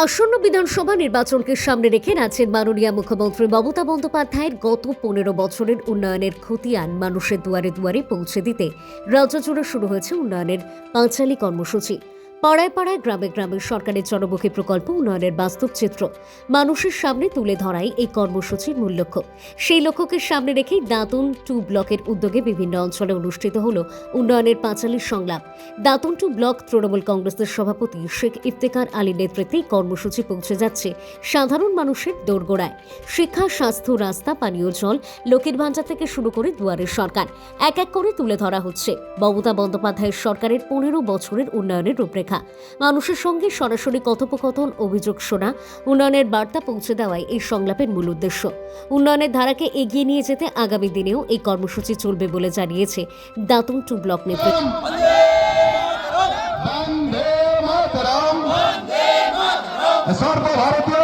আসন্ন বিধানসভা নির্বাচনকে সামনে রেখে রাজ্যের মাননীয় মুখ্যমন্ত্রী মমতা বন্দ্যোপাধ্যায়ের গত পনেরো বছরের উন্নয়নের খতিয়ান মানুষের দুয়ারে দুয়ারে পৌঁছে দিতে রাজ্য জুড়ে শুরু হয়েছে উন্নয়নের পাঁচালী কর্মসূচি। পাড়ায় পাড়ায়, গ্রামে গ্রামে সরকারের জনমুখী প্রকল্প, উন্নয়নের বাস্তব চিত্র। মানুষের সামনে তুলে ধরাই এই কর্মসূচির মূল লক্ষ্য। সেই লক্ষ্যকে সামনে রেখেই দাঁতন টু ব্লকের উদ্যোগে বিভিন্ন অঞ্চলে অনুষ্ঠিত হল উন্নয়নের পাঁচালীর সংলাপ। দাঁতন টু ব্লক তৃণমূল কংগ্রেসের সভাপতি শেখ ইফতেকার আলীর নেতৃত্বে কর্মসূচি পৌঁছে যাচ্ছে সাধারণ মানুষের দোরগোড়ায়। শিক্ষা, স্বাস্থ্য, রাস্তা, পানীয় জল, লোকের ভাণ্ডার থেকে শুরু করে দুয়ারের সরকার। এক এক করে তুলে ধরা হচ্ছে। মমতা বন্দ্যোপাধ্যায়ের সরকারের পনেরো বছরের উন্নয়নের রূপরেখা। মানুষের সঙ্গে সরাসরি কথোপকথন অভিযোগ শোনা উন্নয়নের বার্তা পৌঁছে দেওয়াই এই সংলাপের মূল উদ্দেশ্য। উন্নয়নের ধারাকে এগিয়ে নিয়ে যেতে আগামী দিনেও এই কর্মসূচি চলবে বলে জানিয়েছে দাতুন টু ব্লক নেতৃত্ব। সর্বভারতীয়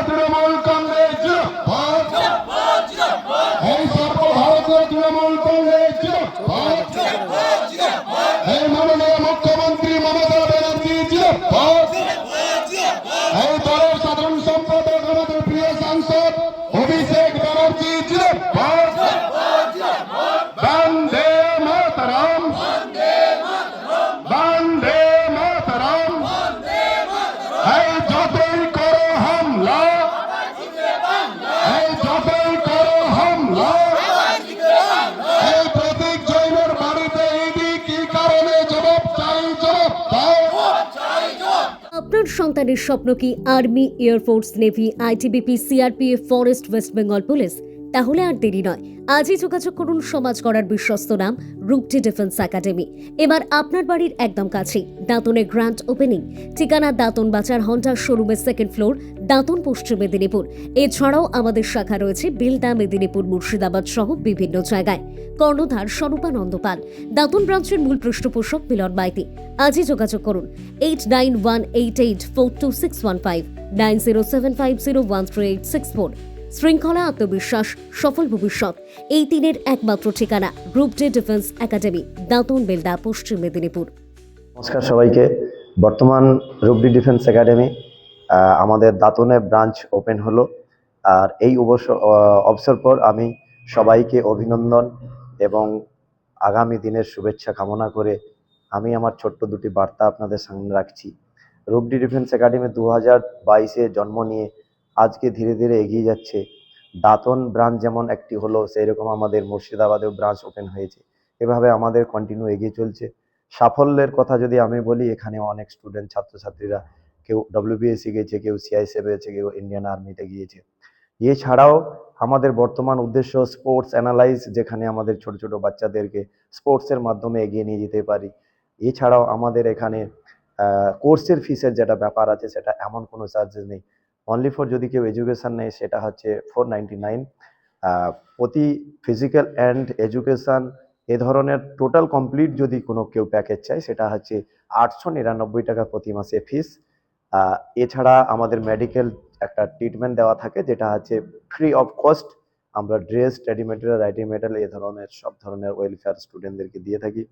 সন্তানের স্বপ্ন কি army air force navy ITBP CRPF forest West Bengal police? তাহলে আর দেরি নয়। আজই যোগাযোগ করুন সমাজ করার বিশ্বস্ত নাম, রূপটি ডিফেন্স একাডেমি এবার আপনার বাড়ির একদম কাছেই, দাঁতনের গ্র্যান্ড ওপেনিং। ঠিকানা দাঁতন বাজার হন্ডা শোরুমের সেকেন্ড ফ্লোর দাঁতন পশ্চিম মেদিনীপুর। এছাড়াও আমাদের শাখা রয়েছে বেলদা, মেদিনীপুর, মুর্শিদাবাদ সহ বিভিন্ন জায়গায়। কর্ণধার স্বরূপানন্দ পাল। দাঁতন ব্রাঞ্চের মূল পৃষ্ঠপোষক মিলন মাইতি। আজই যোগাযোগ করুন। Eight nine one eight eight four two six one five nine zero seven five zero one three eight six four শৃঙ্খলা, আত্মবিশ্বাস, সফল ভবিষ্যৎ, এই তিনের একমাত্র ঠিকানা group D defence academy Dantan Belda Paschim Medinipur. নমস্কার সবাইকে। বর্তমান রুবডি ডিফেন্স একাডেমি আমাদের দাঁতনে ব্রাঞ্চ ওপেন হলো। আর এই অবসর অবসর পর আমি সবাইকে অভিনন্দন এবং আগামী দিনের শুভেচ্ছা কামনা করে আমি আমার ছোট্ট দুটি বার্তা আপনাদের সামনে রাখছি। রুবডি ডিফেন্স একাডেমি দু হাজার বাইশে জন্ম নিয়ে আজকে ধীরে ধীরে এগিয়ে যাচ্ছে। দাঁতন ব্রাঞ্চ যেমন একটি হলো সেই রকম আমাদের মুর্শিদাবাদেও ব্রাঞ্চ ওপেন হয়েছে। এভাবে আমাদের কন্টিনিউ এগিয়ে চলছে। সাফল্যের কথা যদি আমি বলি, এখানে অনেক স্টুডেন্ট ছাত্রছাত্রীরা কেউ ডব্লিউবিএসসি গেছে, কেউ সিআইসএফ গেছে কেউ ইন্ডিয়ান আর্মিতে গিয়েছে। এছাড়াও আমাদের বর্তমান উদ্দেশ্য স্পোর্টস অ্যানালাইজ যেখানে আমাদের ছোট ছোট বাচ্চাদেরকে স্পোর্টসের মাধ্যমে এগিয়ে নিয়ে যেতে পারি। এছাড়াও আমাদের এখানে কোর্সের ফিসের যেটা ব্যাপার আছে, সেটা এমন কোনো চার্জেস নেই। অনলি ফর যদি কেউ এডুকেশন নেয়, সেটা হচ্ছে ফোর নাইনটি নাইন প্রতি ফিজিক্যাল অ্যান্ড এডুকেশন এ ধরনের টোটাল কমপ্লিট যদি কোনো কেউ প্যাকেজ চায়, সেটা হচ্ছে আটশো নিরানব্বই টাকা প্রতি মাসে ফিস এছাড়া আমাদের মেডিকেল একটা ট্রিটমেন্ট দেওয়া থাকে, যেটা হচ্ছে ফ্রি অফ কস্ট আমরা dress study material writing material এ ধরনের, সব ধরনের ওয়েলফেয়ার স্টুডেন্টদেরকে দিয়ে থাকি।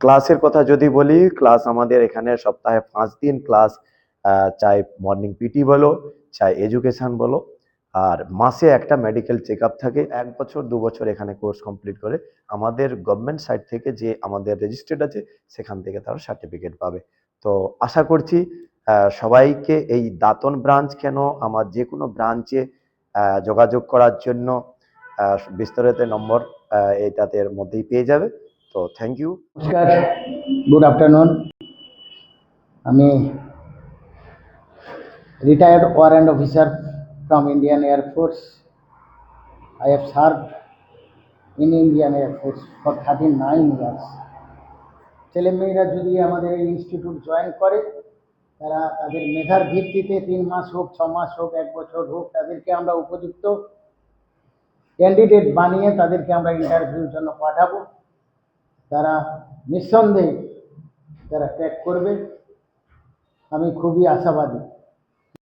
ক্লাসের কথা যদি বলি ক্লাস আমাদের এখানে সপ্তাহে পাঁচ দিন ক্লাস চাই মর্নিং পিটি বলো চাই এডুকেশন বলো আর মাসে একটা মেডিকেল চেক থাকে এক বছর দু বছর এখানে কোর্স কমপ্লিট করে আমাদের গভর্নমেন্ট সাইড থেকে যে আমাদের রেজিস্টার্ড আছে সেখান থেকে তারা সার্টিফিকেট পাবে। তো আশা করছি সবাইকে এই দাঁতন ব্রাঞ্চ কেন আমার যে কোনো ব্রাঞ্চে যোগাযোগ করার জন্য বিস্তারিত নম্বর আহ, এইটাতে এর মধ্যেই পেয়ে যাবে। তো থ্যাংক ইউ নমস্কার গুড আফটারনুন আমি retired warrant officer from Indian air force I have serve in Indian air force for thirty nine years ছেলেমেয়েরা যদি আমাদের এই ইনস্টিটিউট জয়েন করে, তারা তাদের মেধার ভিত্তিতে তিন মাস হোক, ছ মাস হোক, এক বছর হোক, তাদেরকে আমরা উপযুক্ত ক্যান্ডিডেট বানিয়ে তাদেরকে আমরা ইন্টারভিউর জন্য পাঠাবো। তারা নিঃসন্দেহে তারা ত্যাগ করবে। আমি খুবই আশাবাদী।